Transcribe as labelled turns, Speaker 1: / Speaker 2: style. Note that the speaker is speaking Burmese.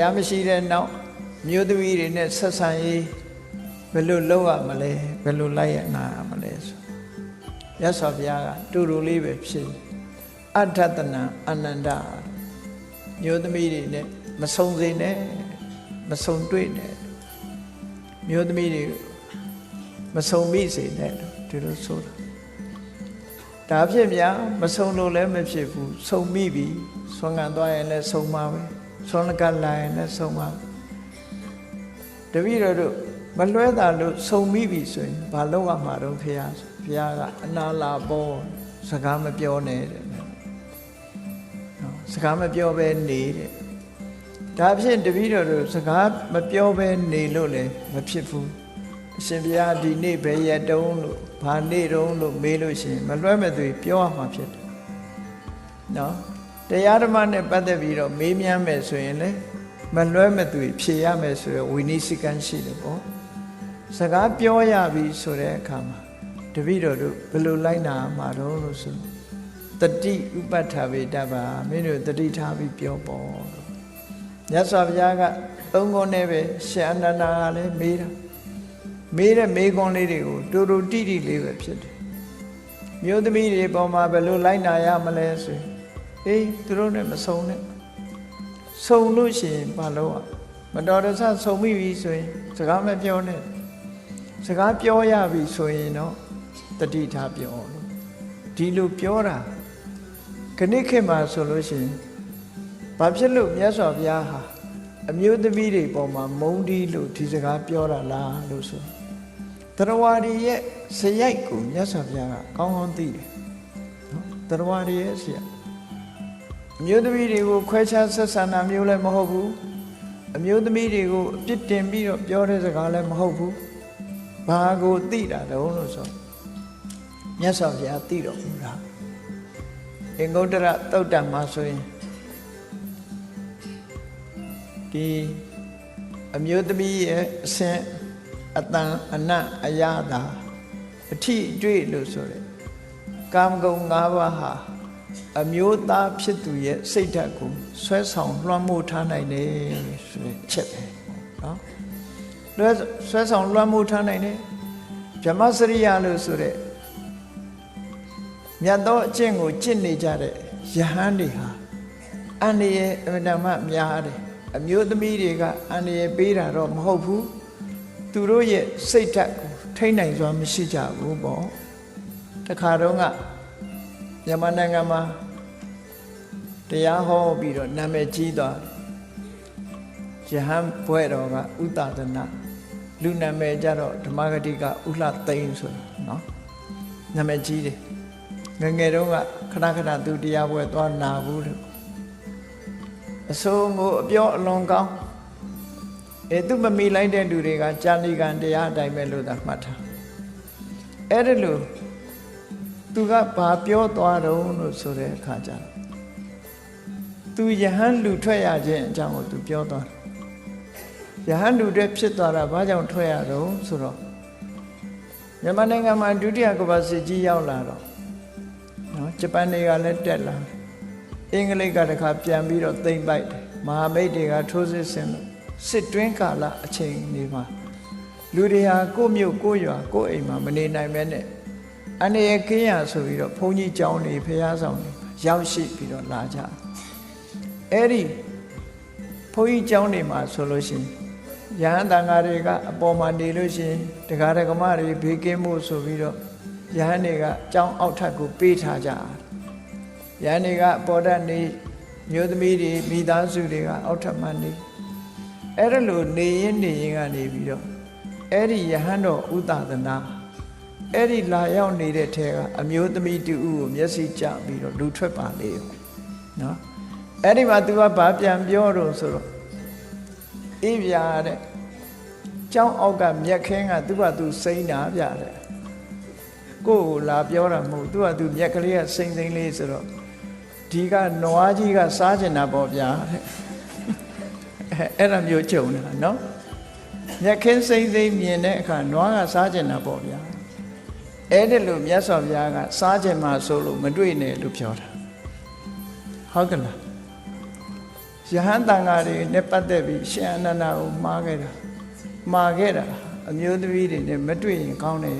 Speaker 1: ះမရှိတဲ့နောက်မြို့သမီးတွေနဲ့ဆက်ဆံရေးဘယ်လိုလုပ်ရမလဲဘယ်လိုလိုက်ရနာရမလဲဆိုရသော်ဘုရားကတူတူလေးပဲဖြစ်အဋ္ဌတနံအနန္တမြို့သမီးတွေနဲ့မဆုံစေနဲ့မဆုံတွေ့နဲ့မြို့သမီးတွေမဆုံမိစေနဲ့ဒီလိုဆိုတာဒါဖြစ်ဗျာမဆုံလို့လည်းမဖြစ်ဘူးဆုံမိပြီဆွမ်းခံသွားရင်လည်းဆုံမှာပဲ ဆွမ်းကလာရင်လည်းဆုံမှာတပည့်တော်တို့မလွဲတာလို့ဆုံမိပြီဆိုရင်ဘာလုပ်ရမှာတော့ဖះဖះကအနာလာပေါ်စကားမပြောနဲ့တဲ့နော်စကားမပြောဘဲနေတဲ့ဒါဖြင့်တပည့်တော်တို့စကားမပြောဘဲနေလို့လည်းမဖြစ်ဘူးအရှင်ဘုရားဒီနေ့ဘယ်ရက်တုံးလို့ဘာနေ့တုံးလို့မေးလို့ရှိရင်မလွဲမဲ့သူပြောရမှာဖြစ်တယ်နော် တရားဓမ္မနဲ့ပတ်သက်ပြီးတော့မေးမြန်းမယ်ဆိုရင်လည်းမလွဲမဲ့သူဖြေရမယ်ဆိုရယ်ဝိနည်းစည်းကမ်းရှိတယ်ပေါ့စကားပြောရပြီဆိုတဲ့အခါမှာတပည့်တော်တို့ဘယ်လိုလိုက်နာမှာတော့လို့ဆိုတတိဥပဋ္ဌဝေတ္တပါမင်းတို့တတိထားပြီးပြောပေါ့လို့မြတ်စွာဘုရားကသုံးခုနဲ့ပဲရှင်အနန္ဒာကလည်းမေးတာမေးတဲ့မေးခွန်းလေးတွေကိုတူတူတိတိလေးပဲဖြစ်တယ်မြို့သမီးတွေပေါ်မှာဘယ်လိုလိုက်နာရမလဲဆိုရင် အေးသူတို့နဲ့မဆုံနဲ့ဆုံလို့ရှိရင်ဘာလို့อ่ะမတော်တဆဆုံမိပြီဆိုရင် စကားမပြောနဲ့စကားပြောရပြီဆိုရင်တော့တတိထားပြောလို့ဒီလိုပြောတာခဏခေတ်မှာဆိုလို့ရှိရင်ဘာဖြစ်လို့မြတ်စွာဘုရားဟာအမျိုးသမီးတွေပေါ်မှာမုန်းတီးလို့ဒီစကားပြောတာလားလို့ဆိုတရားဝါဒီရဲ့စရိုက်ကိုမြတ်စွာဘုရားကကောင်းကောင်းသိတယ်နော်တရားဝါဒီရဲ့စရိုက် အမျိုးသမီးတွေကိုခွဲခြားဆက်ဆံတာမျိုးလည်းမဟုတ်ဘူးအမျိုးသမီးတွေကိုအပြစ်တင်ပြီးတော့ပြောတဲ့စကားလည်းမဟုတ်ဘူးဘာကိုသိတာတုံးလို့ဆိုမြတ်စွာဘုရားသိတော်မူတာအင်္ဂုတ္တရသုတ်တံမှာဆိုရင်ဒီအမျိုးသမီးရဲ့အဆင့်အတန်အနတ်အရသာအထိအတွေ့လို့ဆိုတဲ့ကာမဂုဏ်၅ပါးဟာ အမျိုးသားဖြစ်သူရဲ့စိတ်ဓာတ်ကိုဆွဲဆောင်လွှမ်းမိုးထားနိုင်တယ်ဆိုတဲ့ချက်ပဲနော်လွှဲဆွဲဆောင်လွှမ်းမိုးထားနိုင်တယ်ဗြဟ္မစရိယလို့ဆိုတဲ့မြတ်သောအကျင့်ကိုကျင့်နေကြတဲ့ယဟန်တွေဟာအန္တရာယ်အမြဲတမ်းများတယ်အမျိုးသမီးတွေကအန္တရာယ်ပေးတာတော့မဟုတ်ဘူးသူတို့ရဲ့စိတ်ဓာတ်ကိုထိန်းနိုင်စွာမရှိကြဘူးပေါ့တခါတော့က မြန်မာနိုင်ငံမှာတရားဟောပြီးတော့နာမည်ကြီးသွားတယ်ယဟန်ဘွဲ့တော်ကဥတဒနာလူနာမည်ကြတော့ဓမ္မဂတိကဥလှသိန်းဆိုတာနော်နာမည်ကြီးတယ်ငယ်ငယ်တုန်းကခဏခဏသူတရားပွဲသွားနာဘူးလို့အစိုးကိုအပြောအလွန်ကောင်းအဲသူမမီလိုက်တဲ့လူတွေကကြာဏိကံတရားအတိုင်းပဲလို့သာမှတ်ထားအဲ့ဒါလို့ သူကဘာပြောသွားတော့လို့ဆိုတဲ့အခါကျတော့သူယဟန်လူထွက်ရခြင်းအကြောင်းကိုသူပြောသွားတယ်ယဟန်လူတွေဖြစ်သွားတာဘာကြောင့်ထွက်ရတော့ဆိုတော့မြန်မာနိုင်ငံမှာဒုတိယကမ္ဘာစစ်ကြီးရောက်လာတော့နော်ဂျပန်တွေကလည်းတက်လာအင်္ဂလိပ်ကတခါပြန်ပြီးတော့သိမ့်ပိုက်တယ်မဟာမိတ်တွေကထိုးစစ်ဆင်လို့စစ်တွင်းကာလအချိန်တွေမှာလူတွေဟာကိုယ့်မြို့ကိုယ့်ရွာကိုယ့်အိမ်မှာမနေနိုင်မဲနဲ့ အနေရကင်းရဆိုပြီးတော့ဘုန်းကြီးကျောင်းတွေဖះဆောင်တွေရောက်ရှိပြီးတော့လာကြအဲ့ဒီဘုန်းကြီးကျောင်းတွေမှာဆိုလို့ရှိရင်ယဟန်တန်ဃာတွေကအပေါ်မှာနေလို့ရှိရင်တရားဓမ္မတွေဘေးကင်းမှုဆိုပြီးတော့ယဟန်တွေကကျောင်းအောက်ထပ်ကိုပေးထားကြယဟန်တွေကအပေါ်တက်နေမျိုးသမီးတွေမိသားစုတွေကအောက်ထပ်မှနေအဲ့ဒါလို့နေရင်နေရင်ကနေပြီးတော့အဲ့ဒီယဟန်တော်ဥဒသနာ အဲ့ဒီလာရောက်နေတဲ့ထဲကအမျိုးသမီးတူဦးကိုမျက်စိကျပြီးတော့လူထွက်ပါလေနော်အဲ့ဒီမှာ तू ကဘာပြန်ပြောတော့ဆိုတော့အေးပြာတဲ့ကျောင်းအောက်ကမြက်ခင်းကသူ့ဘာသူစိမ့်တာပြတဲ့ကိုယ့်ကိုလာပြောတာမဟုတ်သူ့ဘာသူမြက်ကလေးကစိမ့်စိမ့်လေးဆိုတော့ဒီကနွားကြီးကစားကျင်တာပေါ့ဗျာတဲ့အဲ့ဒါမျိုးကြုံတာနော်မြက်ခင်းစိမ့်စိမ့်မြင်တဲ့အခါနွားကစားကျင်တာပေါ့ဗျာ အဲ့ဒါလို့မြတ်စွာဘုရားကစားကျင်မှာဆိုလို့မတွေ့နဲ့လို့ပြောတာဟုတ်ကလားယဟန်တန်ဃာတွေနဲ့ပတ်သက်ပြီးရှင်အနန္ဒာကိုမှားခဲ့တာမှားခဲ့တာအမျိုးသမီးတွေနဲ့မတွေ့ရင်ကောင်းတယ်